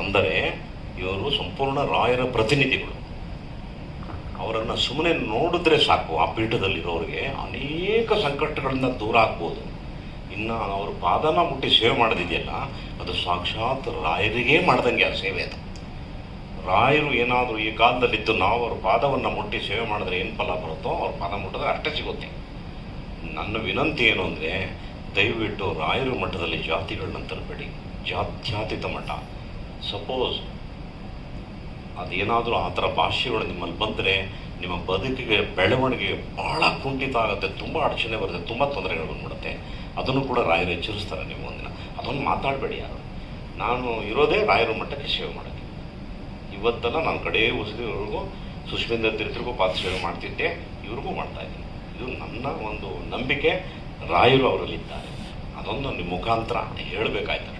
ಅಂದರೆ ಇವರು ಸಂಪೂರ್ಣ ರಾಯರ ಪ್ರತಿನಿಧಿಗಳು. ಅವರನ್ನು ಸುಮ್ಮನೆ ನೋಡಿದ್ರೆ ಸಾಕು ಆ ಪೀಠದಲ್ಲಿರೋರಿಗೆ. ಅನೇಕ ಸಂಕಟಗಳಿಂದ ದೂರ ಆಗ್ಬೋದು. ಇನ್ನು ಅವರು ಪಾದನ ಮುಟ್ಟಿ ಸೇವೆ ಮಾಡೋದಿದೆಯಲ್ಲ, ಅದು ಸಾಕ್ಷಾತ್ ರಾಯರಿಗೇ ಮಾಡ್ದಂಗೆ ಆ ಸೇವೆ ಅದು. ರಾಯರು ಏನಾದರೂ ಈ ಕಾಲದಲ್ಲಿದ್ದು ನಾವು ಅವ್ರ ಪಾದವನ್ನು ಮುಟ್ಟಿ ಸೇವೆ ಮಾಡಿದ್ರೆ ಏನು ಫಲ ಬರುತ್ತೋ ಅವ್ರ ಪಾದ ಮುಟ್ಟಿದ್ರೆ ಅಷ್ಟೇ ಸಿಗುತ್ತೆ. ನನ್ನ ವಿನಂತಿ ಏನು ಅಂದರೆ, ದಯವಿಟ್ಟು ರಾಯರು ಮಠದಲ್ಲಿ ಜಾತಿಗಳನ್ನ ತರಬೇಡಿ. ಜಾತ್ಯಾತೀತ ಮಠ. ಸಪೋಸ್ ಅದೇನಾದರೂ ಆ ಥರ ಭಾಷೆಗಳು ನಿಮ್ಮಲ್ಲಿ ಬಂದರೆ ನಿಮ್ಮ ಬದುಕಿಗೆ ಬೆಳವಣಿಗೆ ಭಾಳ ಕುಂಠಿತ ಆಗುತ್ತೆ ತುಂಬ ಅಡಚಣೆ ಬರುತ್ತೆ, ತುಂಬ ತೊಂದರೆಗಳು ಬಂದ್ಬಿಡುತ್ತೆ. ಅದನ್ನು ಕೂಡ ರಾಯರು ಎಚ್ಚರಿಸ್ತಾರೆ ನೀವು ಒಂದಿನ. ಅದನ್ನು ಮಾತಾಡಬೇಡಿ ಯಾರು. ನಾನು ಇರೋದೇ ರಾಯರ ಮಟ್ಟಕ್ಕೆ ಸೇವೆ ಮಾಡೋಕ್ಕೆ. ಇವತ್ತೆಲ್ಲ ನಾನು ಕಡೆ ಉಸಿರಿವರೆಗೂ ಸುಷ್ಮಿಂದ ತೀರ್ಥರಿಗೂ ಪಾತ್ರ ಸೇವೆ ಮಾಡ್ತಿದ್ದೆ. ಇವ್ರಿಗೂ ಮಾಡ್ತಾ ಇದ್ದೀನಿ. ಇದು ನನ್ನ ಒಂದು ನಂಬಿಕೆ. ರಾಯರು ಅವರಲ್ಲಿದ್ದಾರೆ. ಅದೊಂದು ನಿಮ್ಮ ಮುಖಾಂತರ ಹೇಳಬೇಕಾಯ್ತು